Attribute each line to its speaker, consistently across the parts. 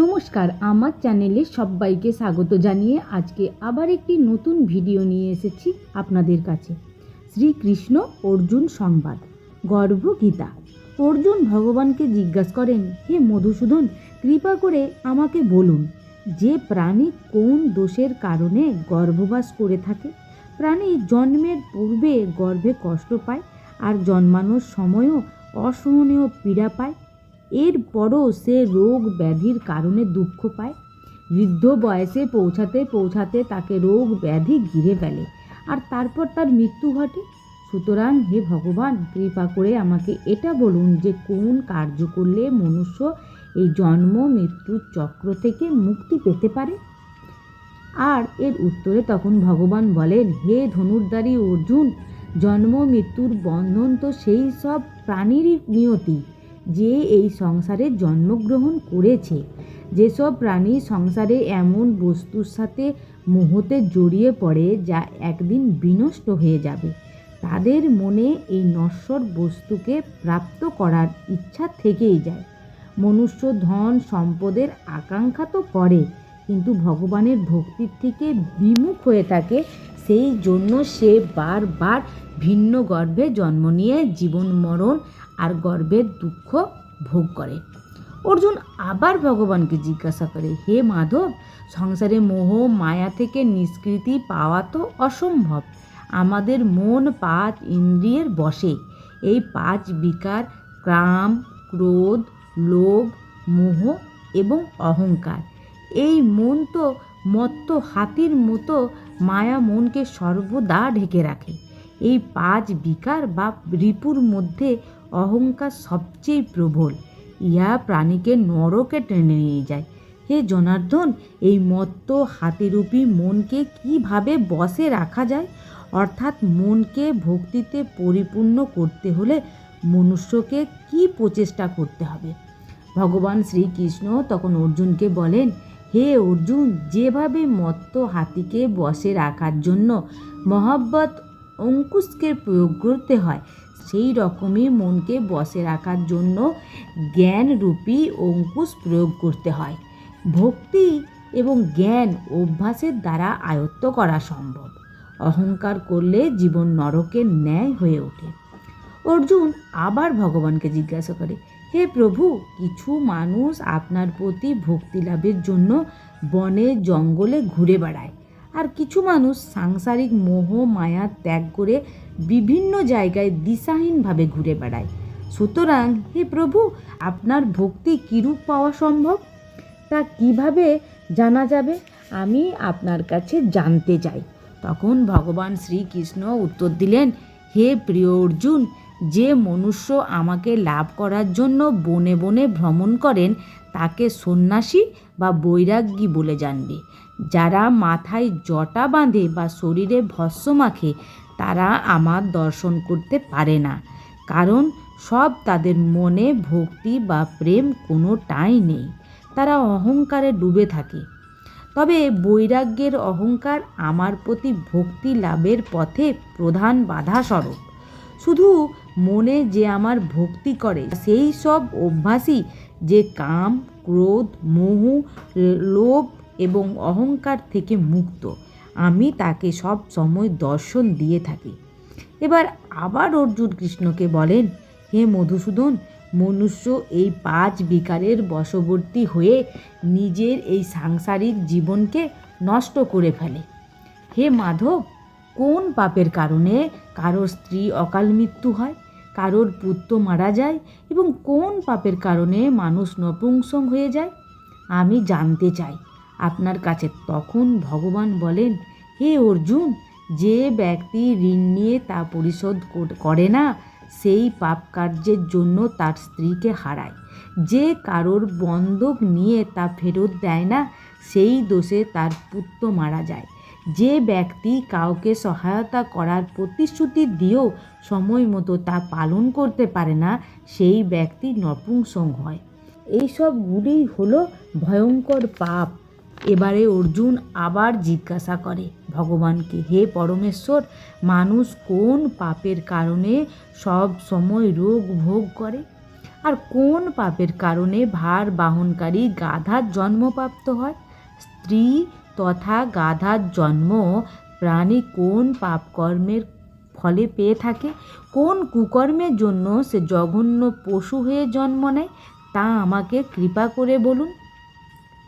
Speaker 1: নমস্কার, আমার চ্যানেলে সবাইকে স্বাগত জানিয়ে আজকে আবার একটি নতুন ভিডিও নিয়ে এসেছি আপনাদের কাছে। শ্রীকৃষ্ণ অর্জুন সংবাদ, গর্ভগীতা। অর্জুন ভগবানকে জিজ্ঞাসা করেন, হে মধুসূদন, কৃপা করে আমাকে বলুন, যে প্রাণী কোন দোষের কারণে গর্ভবাস করে থাকে? প্রাণী জন্মের পূর্বে গর্ভে কষ্ট পায় আর জন্মানোর সময়ও অসহনীয় পীড়া পায়। এরপরও সে রোগ ব্যাধির কারণে দুঃখ পায়। বৃদ্ধ বয়সে পৌঁছাতে পৌঁছাতে তাকে রোগ ব্যাধি ঘিরে ফেলে। আর তারপর তার মৃত্যু ঘটে। সুতরাং হে ভগবান, কৃপা করে আমাকে এটা বলুন যে কোন কার্য করলে মনুষ্য এই জন্ম মৃত্যুর চক্র থেকে মুক্তি পেতে পারে? আর এর উত্তরে তখন ভগবান বলেন, হে ধনুর্ধারী অর্জুন, জন্ম, মৃত্যুর বন্ধন তো সেই সব প্রাণীরই নিয়তি। যে এই সংসারে জন্মগ্রহণ করেছে। যেসব প্রাণী সংসারে এমন বস্তুর সাথে মোহতে জড়িয়ে পড়ে, যা একদিন বিনষ্ট হয়ে যাবে, তাদের মনে এই নশ্বর বস্তুকে প্রাপ্ত করার ইচ্ছা থেকেই যায়। মনুষ্য ধন সম্পদের আকাঙ্ক্ষা তো করে, কিন্তু ভগবানের ভক্তির থেকে বিমুখ হয়ে থাকে, সেই জন্য সে বারবার ভিন্ন গর্ভে জন্ম নিয়ে জীবন মরণ আর গর্বের দুঃখ ভোগ করে। অর্জুন আবার ভগবানকে জিজ্ঞাসা করে, হে মাধব, সংসারে মোহ, মায়া থেকে নিষ্কৃতি পাওয়া তো অসম্ভব। আমাদের মন পাঁচ ইন্দ্রিয়ের বসে। এই পাঁচ বিকার ক্রাম, ক্রোধ, লোভ, মোহ এবং অহংকার। এই মন তো মত্ত হাতির মতো মায়া মনকে সর্বদা ঢেকে রাখে। এই পাঁচ বিকার বা রিপুর মধ্যে অহংকার সবচেয়ে প্রবল। ইহা প্রাণীকে নরকে টেনে নিয়ে যায়। হে জনার্দন, এই মত্ত হাতিরূপী মনকে কীভাবে বসে রাখা যায়? অর্থাৎ মনকে ভক্তিতে পরিপূর্ণ করতে হলে মনুষ্যকে কি প্রচেষ্টা করতে হবে? ভগবান শ্রীকৃষ্ণ তখন অর্জুনকে বলেন, হে অর্জুন, যেভাবে মত্ত হাতিকে বসে রাখার জন্য মহাব্বত অঙ্কুশকে প্রয়োগ করতে হয় সেই রকমই মনকে বসে রাখার জন্য জ্ঞানরূপী অঙ্কুশ প্রয়োগ করতে হয়। ভক্তি এবং জ্ঞান অভ্যাসের দ্বারা আয়ত্ত করা সম্ভব। অহংকার করলে জীবন নরকের ন্যায় হয়ে ওঠে। অর্জুন আবার ভগবানকে জিজ্ঞাসা করে, হে প্রভু, কিছু মানুষ আপনার প্রতি ভক্তি লাভের জন্য বনে, জঙ্গলে ঘুরে বেড়ায়। আর কিছু মানুষ সাংসারিক মোহ, মায়া ত্যাগ করে বিভিন্ন জায়গায় দিশাহীনভাবে ঘুরে বেড়ায়। সুতরাং, হে প্রভু, আপনার ভক্তি কীরূপ পাওয়া সম্ভব? তা কীভাবে জানা যাবে? আমি আপনার কাছে জানতে চাই। তখন ভগবান শ্রীকৃষ্ণ উত্তর দিলেন, হে প্রিয় অর্জুন, যে মনুষ্য আমাকে লাভ করার জন্য বনে বনে ভ্রমণ করেন, তাকে সন্ন্যাসী বা বৈরাগ্যী বলে জানবে। যারা মাথায় জটা বাঁধে বা শরীরে ভস্য মাখে তারা আমার দর্শন করতে পারে না। কারণ সব তাদের মনে ভক্তি বা প্রেম কোনোটাই নেই। তারা অহংকারে ডুবে থাকে। তবে বৈরাগ্যের অহংকার আমার প্রতি ভক্তি লাভের পথে প্রধান বাধা স্বরূপ শুধু মনে যে আমার ভক্তি করে, সেই সব অভ্যাসই যে কাম, ক্রোধ, মোহ লোভ এবং অহংকার থেকে মুক্ত। আমি তাকে সব সময় দর্শন দিয়ে থাকি। এবার আবার অর্জুন কৃষ্ণকে বলেন, হে মধুসূদন, মনুষ্য এই পাঁচ বিকারের বশবর্তী হয়ে নিজের এই সাংসারিক জীবনকে নষ্ট করে ফেলে। হে মাধব, কোন পাপের কারণে কারোর স্ত্রী অকাল মৃত্যু হয়, কারোর পুত্র মারা যায় এবং কোন পাপের কারণে মানুষ নপুংসং হয়ে যায়? আমি জানতে চাই, আপনার কাছে তখন ভগবান বলেন হে অর্জুন, যে ব্যক্তি ঋণ নিয়ে তা পরিশোধ করে না, সেই পাপ কার্যের জন্য তার স্ত্রীকে হারায়। যে কারোর বন্ধক নিয়ে তা ফেরত দেয় না, সেই দোষে তার পুত্র মারা যায়। যে ব্যক্তি কাউকে সহায়তা করার প্রতিশ্রুতি দিয়েও সময় মতো তা পালন করতে পারে না, সেই ব্যক্তি নপুংসং হয়। এইসবগুলি হলো ভয়ঙ্কর পাপ। এবারে অর্জুন আবার জিজ্ঞাসা করে ভগবানকে হে পরমেশ্বর, মানুষ কোন পাপের কারণে সব সময় রোগ ভোগ করে? আর কোন পাপের কারণে ভার বাহনকারী গাধার জন্মপ্রাপ্ত হয়? স্ত্রী তথা গাধার জন্ম প্রাণী কোন পাপকর্মের ফলে পেয়ে থাকে? কোন কুকর্মের জন্য সে জঘন্য পশু হয়ে জন্ম নেয়? তা আমাকে কৃপা করে বলুন।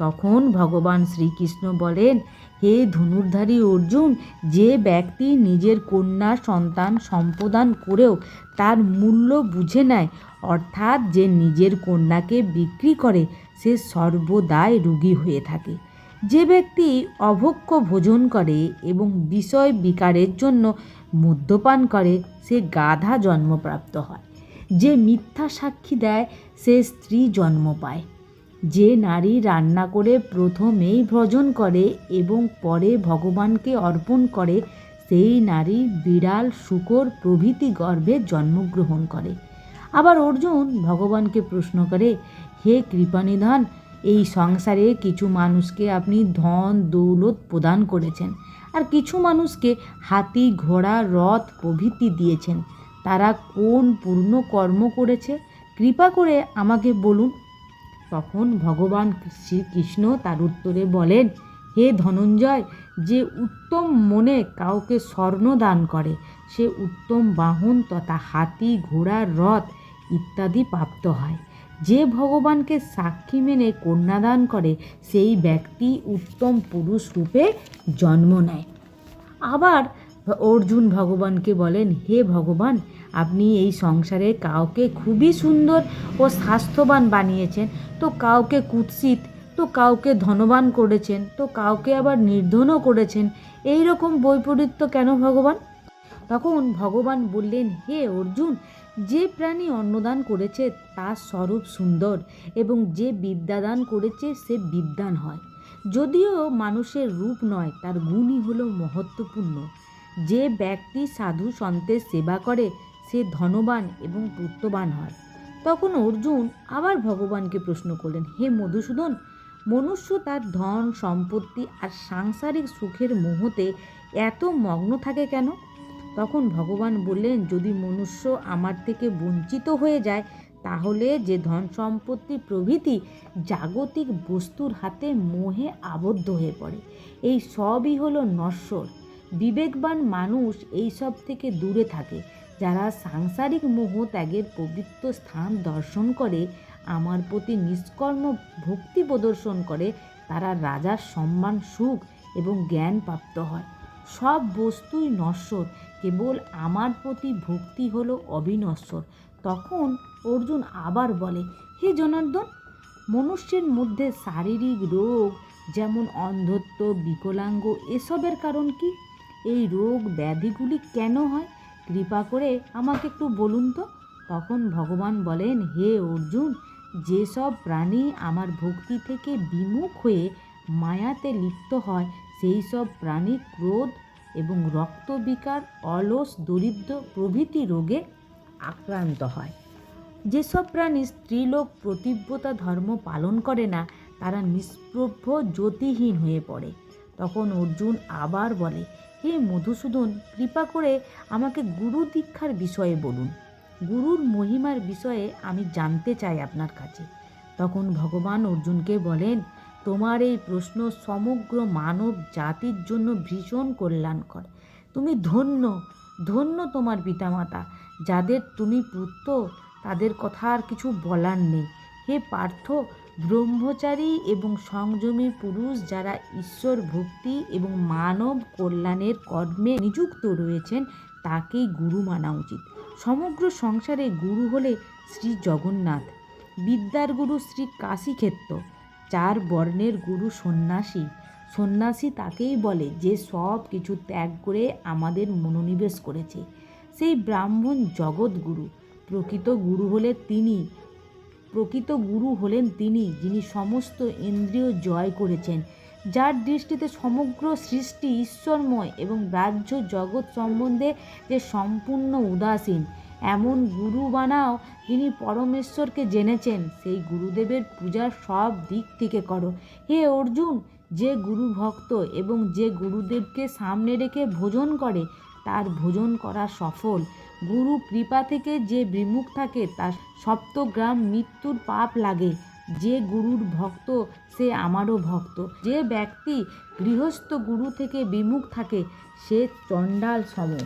Speaker 1: তখন ভগবান শ্রীকৃষ্ণ বলেন, হে ধনুর্ধারী অর্জুন, যে ব্যক্তি নিজের কন্যা সন্তান সম্প্রদান করেও তার মূল্য বুঝে নেয়, অর্থাৎ যে নিজের কন্যাকে বিক্রি করে, সে সর্বদাই রুগী হয়ে থাকে। যে ব্যক্তি অভক্ষ ভোজন করে এবং বিষয় বিকারের জন্য মদ্যপান করে, সে গাধা জন্মপ্রাপ্ত হয়। যে মিথ্যা সাক্ষী দেয়, সে স্ত্রী জন্ম পায়। যে নারী রান্না করে প্রথমেই ভ্রজন করে এবং পরে ভগবানকে অর্পণ করে, সেই নারী বিড়াল, শুকর প্রভৃতি গর্ভে জন্মগ্রহণ করে। আবার অর্জুন ভগবানকে প্রশ্ন করে, হে কৃপানিধান, এই সংসারে কিছু মানুষকে আপনি ধন, দৌলত প্রদান করেছেন আর কিছু মানুষকে হাতি, ঘোড়া, রথ প্রভৃতি দিয়েছেন। তারা কোন পূর্ণ কর্ম করেছে? কৃপা করে আমাকে বলুন। তখন ভগবান শ্রীকৃষ্ণ তার উত্তরে বলেন, হে ধনঞ্জয়, যে উত্তম মনে কাউকে স্বর্ণ দান করে, সে উত্তম বাহন তথা হাতি, ঘোড়া, রথ ইত্যাদি প্রাপ্ত হয়। যে ভগবানকে সাক্ষী মেনে কন্যাদান করে, সেই ব্যক্তি উত্তম পুরুষ রূপে জন্ম নেয়। আবার অর্জুন ভগবানকে বলেন, হে ভগবান আপনি এই সংসারে কাউকে খুবই সুন্দর ও স্বাস্থ্যবান বানিয়েছেন। তো কাউকে কুৎসিত, তো কাউকে ধনবান করেছেন, তো কাউকে আবার নির্ধনও করেছেন, এই রকম বৈপরীত্য কেন ভগবান? তখন ভগবান বললেন, হে অর্জুন, যে প্রাণী অন্নদান করেছে তার স্বরূপ সুন্দর এবং যে বিদ্যাদান করেছে সে বিদ্যান হয়। যদিও মানুষের রূপ নয়, তার গুণই হলো মহত্বপূর্ণ। যে ব্যক্তি সাধু সন্তের সেবা করে সে ধনবান এবং পুত্রবান হয়। তখন অর্জুন আবার ভগবানকে প্রশ্ন করলেন, হে মধুসূদন, মনুষ্য তার ধন, সম্পত্তি আর সাংসারিক সুখের মোহতে এত মগ্ন থাকে কেন? তখন ভগবান বললেন, যদি মনুষ্য আমার থেকে বঞ্চিত হয়ে যায়, তাহলে যে ধন, সম্পত্তি, প্রভৃতি জাগতিক বস্তুর হাতে মোহে আবদ্ধ হয়ে পড়ে। এই সবই হলো নশ্বর। বিবেকবান মানুষ এই সব থেকে দূরে থাকে। যারা সাংসারিক মোহ ত্যাগের পবিত্র স্থান দর্শন করে, আমার প্রতি নিষ্কর্ম ভক্তি প্রদর্শন করে, তারা রাজার সম্মান, সুখ এবং জ্ঞান প্রাপ্ত হয়। সব বস্তুই নশ্বর, কেবল আমার প্রতি ভক্তি হলো অবিনশ্বর। তখন অর্জুন আবার বলে, হে জনার্দন, মনুষ্যের মধ্যে শারীরিক রোগ যেমন অন্ধত্ব, বিকলাঙ্গ, এসবের কারণ কি? এই রোগ ব্যাধিগুলি কেন হয়? কৃপা করে আমাকে একটু বলুন তো। তখন ভগবান বলেন, হে অর্জুন, যেসব প্রাণী আমার ভক্তি থেকে বিমুখ হয়ে মায়াতে লিপ্ত হয় সেই সব প্রাণী ক্রোধ এবং রক্তবিকার অলস, দরিদ্র প্রভৃতি রোগে আক্রান্ত হয়। যেসব প্রাণী স্ত্রীলোক প্রতিব্রতা ধর্ম পালন করে না, তারা নিষ্প্রভ জ্যোতিহীন হয়ে পড়ে। তখন অর্জুন আবার বলে হে মধুসূদন, কৃপা করে আমাকে গুরু দীক্ষার বিষয়ে বলুন। গুরুর মহিমার বিষয়ে আমি জানতে চাই আপনার কাছে। তখন ভগবান অর্জুনকে বলেন, তোমার এই প্রশ্ন সমগ্র মানব জাতির জন্য ভীষণ কল্যাণকর। তুমি ধন্য ধন্য তোমার পিতামাতা, যাদের তুমি পুত্র, তাদের কথা আর কিছু বলার নেই। হে পার্থ ব্রহ্মচারী এবং সংযমী পুরুষ যারা ঈশ্বর ভক্তি এবং মানব কল্যাণের কর্মে নিযুক্ত রয়েছেন, তাকেই গুরু মানা উচিত। সমগ্র সংসারে গুরু হলে শ্রী জগন্নাথ। বিদ্যার গুরু শ্রী কাশীক্ষেত্র। চার বর্ণের গুরু সন্ন্যাসী। সন্ন্যাসী তাকেই বলে যে সব কিছু ত্যাগ করে আমাদের মনোনিবেশ করেছে। সেই ব্রাহ্মণ জগৎগুরু। প্রকৃত গুরু হলে তিনি প্রকৃত গুরু হলেন তিনি, যিনি সমস্ত ইন্দ্রিয় জয় করেছেন। যার দৃষ্টিতে সমগ্র সৃষ্টি ঈশ্বরময় এবং রাজ্য জগৎ সম্বন্ধে যে সম্পূর্ণ উদাসীন, এমন গুরু বানাও যিনি পরমেশ্বরকে জেনেছেন। সেই গুরুদেবের পূজার সব দিক থেকে করো। হে অর্জুন, যে গুরু ভক্ত এবং যে গুরুদেবকে সামনে রেখে ভোজন করে, তার ভোজন করা সফল। গুরু কৃপা থেকে যে বিমুখ থাকে তার সপ্তগ্রাম মৃত্যুর পাপ লাগে। যে গুরুর ভক্ত, সে আমারও ভক্ত। যে ব্যক্তি গৃহস্থ গুরু থেকে বিমুখ থাকে, সে চণ্ডাল সম।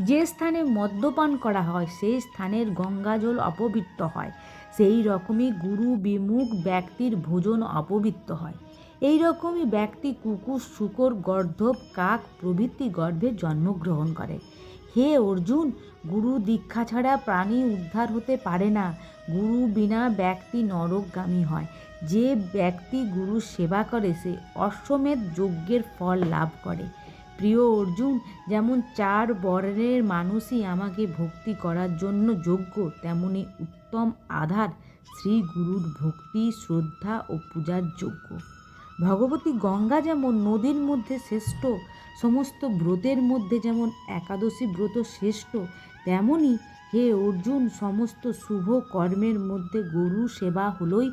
Speaker 1: যে স্থানে মদ্যপান করা হয়, সেই স্থানের গঙ্গাজল অপবিত্র হয়। সেই রকমই গুরু বিমুখ ব্যক্তির ভোজন অপবিত্র হয়। এই রকমই ব্যক্তি কুকুর, শুকর, গর্ধব, কাক প্রভৃতি গর্ভে জন্মগ্রহণ করে। হে অর্জুন, গুরু দীক্ষা ছাড়া প্রাণী উদ্ধার হতে পারে না। গুরু বিনা ব্যক্তি নরকগামী হয়। যে ব্যক্তি গুরু সেবা করে, সে অশ্বমেধ যজ্ঞের ফল লাভ করে। প্রিয় অর্জুন, যেমন চার বর্ণের মানুষই আমাকে ভক্তি করার জন্য যোগ্য, তেমনি উত্তম আধার শ্রী গুরুর ভক্তি, শ্রদ্ধা ও পূজার যোগ্য। ভগবতী গঙ্গা যেমন নদীর মধ্যে শ্রেষ্ঠ সমস্ত ব্রতের মধ্যে যেমন একাদশী ব্রত শ্রেষ্ঠ, তেমনি হে অর্জুন, সমস্ত শুভ কর্মের মধ্যে গরু সেবা হলোই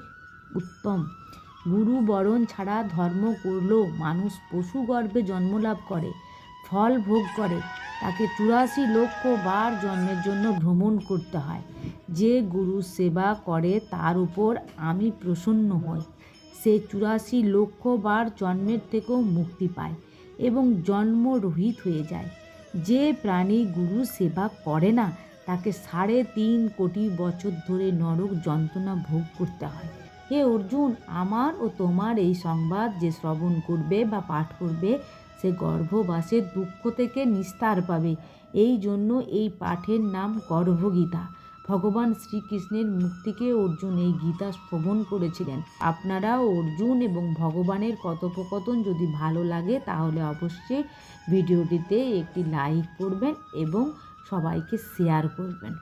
Speaker 1: উত্তম। গুরু বরণ ছাড়া ধর্ম করলেও মানুষ পশু গর্ভে জন্মলাভ করে, ফল ভোগ করে। তাকে চুরাশি লক্ষ বার জন্মের জন্য ভ্রমণ করতে হয়। যে গুরু সেবা করে তার উপর আমি প্রসন্ন হই। সে চুরাশি লক্ষ বার জন্মের থেকেও মুক্তি পায়। এবং জন্ম রহিত হয়ে যায়। যে প্রাণী গুরু সেবা করে না, তাকে সাড়ে তিন কোটি বছর ধরে নরক যন্ত্রণা ভোগ করতে হয়। হে অর্জুন, আমার ও তোমার এই সংবাদ যে শ্রবণ করবে বা পাঠ করবে, সে গর্ভবাসের দুঃখ থেকে নিস্তার পাবে। এই জন্য এই পাঠের নাম গর্ভগীতা। ভগবান শ্রীকৃষ্ণের মুখ থেকে অর্জুন এই গীতা শ্রবণ করেছিলেন। আপনারা অর্জুন এবং ভগবানের কথোপকথন যদি ভালো লাগে, তাহলে অবশ্যই ভিডিওটিতে একটি লাইক করবেন এবং সবাইকে শেয়ার করবেন।